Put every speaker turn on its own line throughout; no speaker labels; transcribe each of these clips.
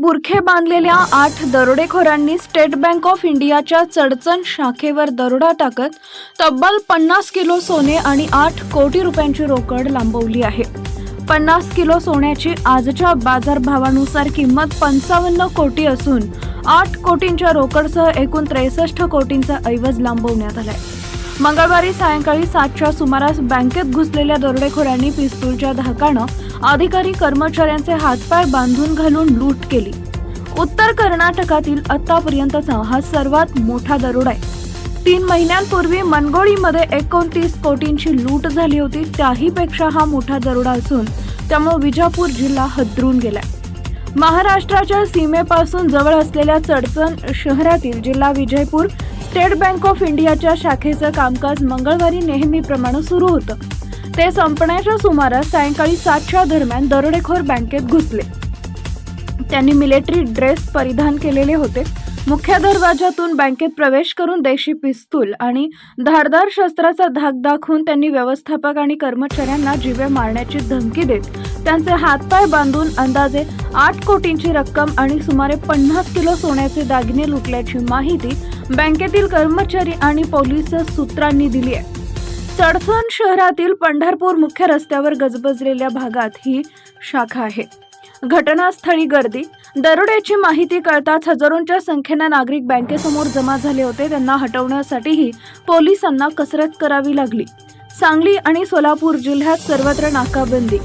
बुरखे बांधलेल्या आठ दरोडेखोरांनी स्टेट बँक ऑफ इंडियाच्या चडचण शाखेवर दरोडा टाकत तब्बल पन्नास किलो सोने आणि आठ कोटी रुपयांची रोकड लांबवली आहे. पन्नास किलो सोन्याची आजच्या बाजारभावानुसार किंमत पंचावन्न कोटी असून आठ कोटींच्या रोकडसह एकूण त्रेसष्ट कोटींचा ऐवज लांबवण्यात आलाय. मंगळवारी सायंकाळी सातच्या सुमारास बँकेत घुसलेल्या दरोडेखोरांनी पिस्तूलच्या धाकानं अधिकारी कर्मचाऱ्यांचे हातपाय बांधून घालून लूट केली. उत्तर कर्नाटकातील आतापर्यंतचा हा सर्वात मोठा दरोडा आहे. तीन महिन्यांपूर्वी मनगोळीमध्ये एकोणतीस कोटींची लूट झाली होती त्याहीपेक्षा हा मोठा दरोडा असून त्यामुळे विजापूर जिल्हा हदरून गेलाय. महाराष्ट्राच्या सीमेपासून जवळ असलेल्या चडचण शहरातील जिल्हा विजयपूर स्टेट बँक ऑफ इंडियाच्या शाखेचं कामकाज मंगळवारी नेहमीप्रमाणे सुरू होतं. ते संपण्याच्या सुमारास सायंकाळी सातच्या दरम्यान दरोडेखोर बँकेत घुसले. त्यांनी मिलिटरी ड्रेस परिधान केलेले होते. मुख्य दरवाजातून बँकेत प्रवेश करून देशी पिस्तूल आणि धारदार शस्त्राचा धाक दाखवून त्यांनी व्यवस्थापक आणि कर्मचाऱ्यांना जीवे मारण्याची धमकी देत त्यांचे हातपाय बांधून अंदाजे आठ कोटींची रक्कम आणि सुमारे पन्नास किलो सोन्याचे दागिने लुटल्याची माहिती बँकेतील कर्मचारी आणि पोलीस सूत्रांनी दिली आहे. चडसण शहरातील पंढरपूर मुख्य रस्त्यावर गजबजलेल्या भागात ही शाखा आहे. घटनास्थळी गर्दी. दरोड्याची माहिती कळताच हजारोंच्या संख्येनं नागरिक बँकेसमोर जमा झाले होते. त्यांना हटवण्यासाठीही पोलिसांना कसरत करावी लागली. सांगली आणि सोलापूर जिल्ह्यात सर्वत्र नाकाबंदी.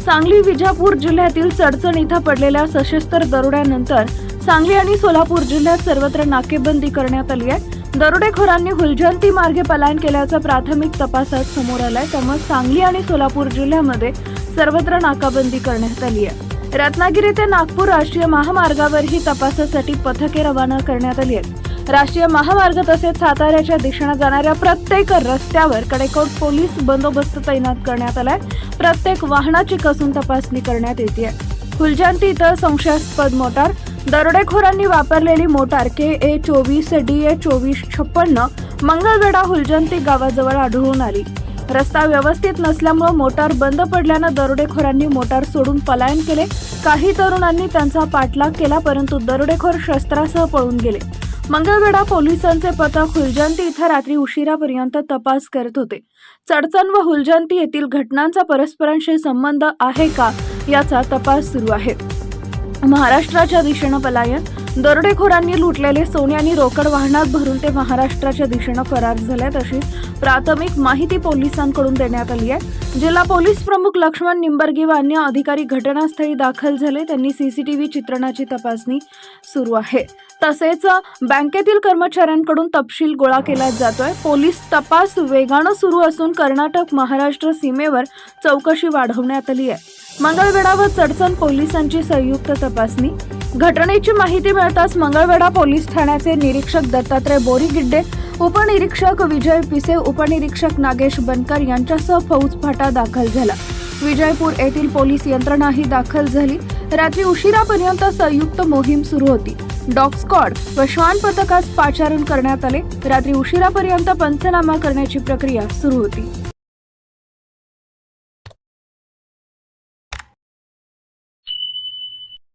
सांगली विजापूर जिल्ह्यातील चडचण इथं पडलेल्या सशस्त्र दरोड्यानंतर सांगली आणि सोलापूर जिल्ह्यात सर्वत्र नाकेबंदी करण्यात आली आहे. दरोडेखोरांनी हुलजंती मार्गे पलायन केल्याचं प्राथमिक तपासात समोर आलाय. त्यामुळे सांगली आणि सोलापूर जिल्ह्यामध्ये सर्वत्र नाकाबंदी करण्यात आली आहे. रत्नागिरी ते नागपूर राष्ट्रीय महामार्गावरही तपासासाठी पथके रवाना करण्यात आली आहेत. राष्ट्रीय महामार्ग तसेच साताऱ्याच्या दिशेनं जाणाऱ्या प्रत्येक रस्त्यावर कडेकोट पोलीस बंदोबस्त तैनात करण्यात आलाय. प्रत्येक वाहनाची कसून तपासणी करण्यात येते. फुलजंती इथं संशयास्पद मोटार दरोडेखोरांनी वापरलेली मोटार के ए चोवीस डी ए चोवीस छप्पन्न मंगळवेढा हुलजंती गावाजवळ आढळून आली. रस्ता व्यवस्थित नसल्यामुळे मोटार बंद पडल्यानं दरोडेखोरांनी मोटार सोडून पलायन केले. काही तरुणांनी त्यांचा पाठलाग केला परंतु दरोडेखोर शस्त्रासह पळून गेले. मंगळवेढा पोलिसांचे पथक हुलजंती इथं रात्री उशिरापर्यंत तपास करत होते. चडचण व हुलजंती येथील घटनांचा परस्परांशी संबंध आहे का याचा तपास सुरू आहे. महाराष्ट्राच्या दिशेनं पलायन. दरोडेखोरांनी लुटलेले सोने आणि रोकड वाहनात भरून ते महाराष्ट्राच्या दिशेनं फरार झाल्यात अशी प्राथमिक माहिती पोलिसांकडून देण्यात आली आहे. जिल्हा पोलीस प्रमुख लक्ष्मण निंबर्गी व अन्य अधिकारी घटनास्थळी दाखल झाले. त्यांनी सीसीटीव्ही चित्रणाची तपासणी सुरू आहे. तसेच बँकेतील कर्मचाऱ्यांकडून तपशील गोळा केला जातोय. पोलीस तपास वेगानं सुरू असून कर्नाटक महाराष्ट्र सीमेवर चौकशी वाढवण्यात आली आहे. मंगळवेढा व चडचण पोलिसांची संयुक्त तपासणी. घटनेची माहिती मिळताच मंगळवेढा पोलीस ठाण्याचे निरीक्षक दत्तात्रय बोरीगिड्डे उपनिरीक्षक विजय पिसे उपनिरीक्षक नागेश बनकर यांच्यासह फौज फाटा दाखल झाला. विजयपूर येथील पोलीस यंत्रणाही दाखल झाली. रात्री उशिरापर्यंत संयुक्त मोहीम सुरू होती. डॉग स्कॉड व श्वान पथकास पाचारण करण्यात आले. रात्री उशिरापर्यंत पंचनामा करण्याची प्रक्रिया सुरू होती.